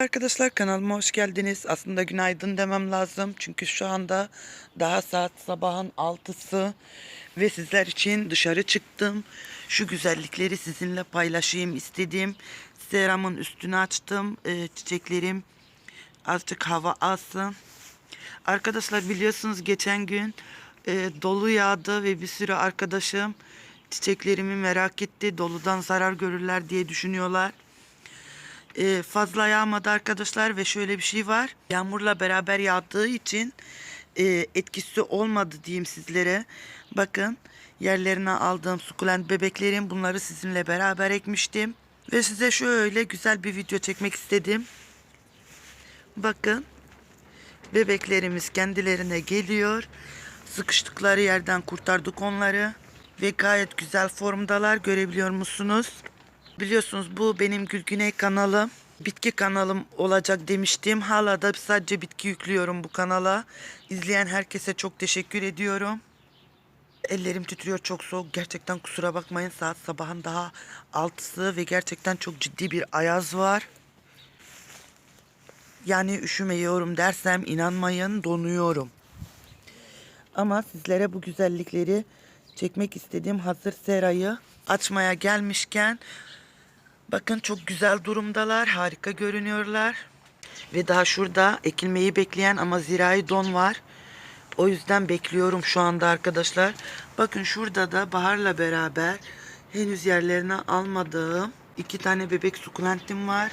Arkadaşlar kanalıma hoş geldiniz. Aslında günaydın demem lazım. Çünkü şu anda daha saat sabahın 6'sı ve sizler için dışarı çıktım. Şu güzellikleri sizinle paylaşayım istedim. Seramın üstünü açtım. Ee, çiçeklerim azıcık hava alsın. Arkadaşlar biliyorsunuz geçen gün e, dolu yağdı ve bir sürü arkadaşım çiçeklerimi merak etti. Doludan zarar görürler diye düşünüyorlar. E, fazla yağmadı arkadaşlar ve şöyle bir şey var. Yağmurla beraber yağdığı için e, etkisi olmadı diyeyim sizlere. Bakın yerlerine aldığım sukulent bebeklerim bunları sizinle beraber ekmiştim. Ve size şöyle güzel bir video çekmek istedim. Bakın bebeklerimiz kendilerine geliyor. Sıkıştıkları yerden kurtardık onları. Ve gayet güzel formdalar görebiliyor musunuz? Biliyorsunuz bu benim Gülgüney kanalım. Bitki kanalım olacak demiştim. Hala da sadece bitki yüklüyorum bu kanala. İzleyen herkese çok teşekkür ediyorum. Ellerim titriyor çok soğuk. Gerçekten kusura bakmayın. Saat sabahın daha altısı ve gerçekten çok ciddi bir ayaz var. Yani üşümüyorum dersem inanmayın donuyorum. Ama sizlere bu güzellikleri çekmek istediğim hazır serayı açmaya gelmişken bakın çok güzel durumdalar. Harika görünüyorlar. Ve daha şurada ekilmeyi bekleyen ama zirai don var. O yüzden bekliyorum şu anda arkadaşlar. Bakın şurada da baharla beraber henüz yerlerine almadığım iki tane bebek sukulentim var.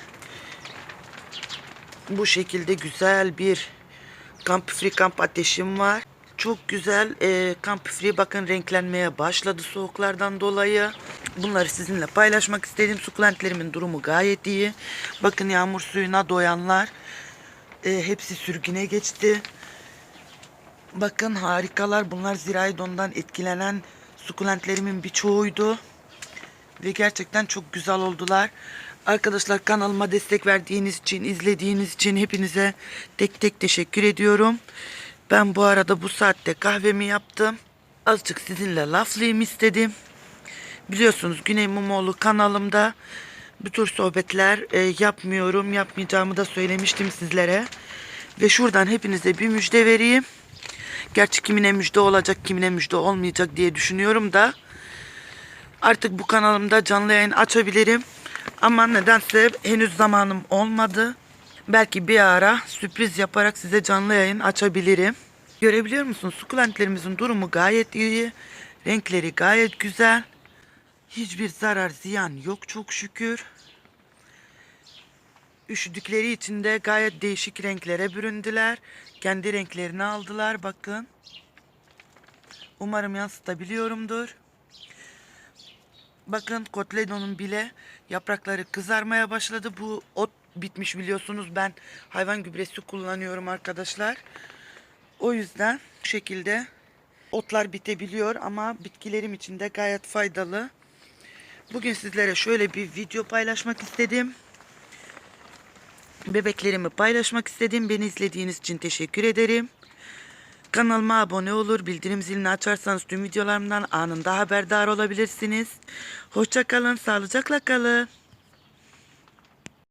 Bu şekilde güzel bir kampifri kamp ateşim var. Çok güzel e, kampifri bakın renklenmeye başladı soğuklardan dolayı. Bunları sizinle paylaşmak istedim. Sukulentlerimin durumu gayet iyi. Bakın yağmur suyuna doyanlar e, hepsi sürgüne geçti. Bakın harikalar. Bunlar ziraidondan etkilenen sukulentlerimin birçoğuydu. Ve gerçekten çok güzel oldular. Arkadaşlar kanalıma destek verdiğiniz için, izlediğiniz için hepinize tek tek teşekkür ediyorum. Ben bu arada bu saatte kahvemi yaptım. Azıcık sizinle laflayayım istedim. Biliyorsunuz Güney Mumoğlu kanalımda bu tür sohbetler e, yapmıyorum. Yapmayacağımı da söylemiştim sizlere. Ve şuradan hepinize bir müjde vereyim. Gerçi kimine müjde olacak, kimine müjde olmayacak diye düşünüyorum da. Artık bu kanalımda canlı yayın açabilirim. Ama nedense henüz zamanım olmadı. Belki bir ara sürpriz yaparak size canlı yayın açabilirim. Görebiliyor musunuz? Sukulentlerimizin durumu gayet iyi. Renkleri gayet güzel. Hiçbir zarar ziyan yok çok şükür. Üşüdükleri için de gayet değişik renklere büründüler. Kendi renklerini aldılar bakın. Umarım yansıtabiliyorumdur. Bakın kotledonun bile yaprakları kızarmaya başladı. Bu ot bitmiş biliyorsunuz. Ben hayvan gübresi kullanıyorum arkadaşlar. O yüzden bu şekilde otlar bitebiliyor ama bitkilerim için de gayet faydalı. Bugün sizlere şöyle bir video paylaşmak istedim. Bebeklerimi paylaşmak istedim. Beni izlediğiniz için teşekkür ederim. Kanalıma abone olur, bildirim zilini açarsanız tüm videolarımdan anında haberdar olabilirsiniz. Hoşça kalın, sağlıcakla kalın.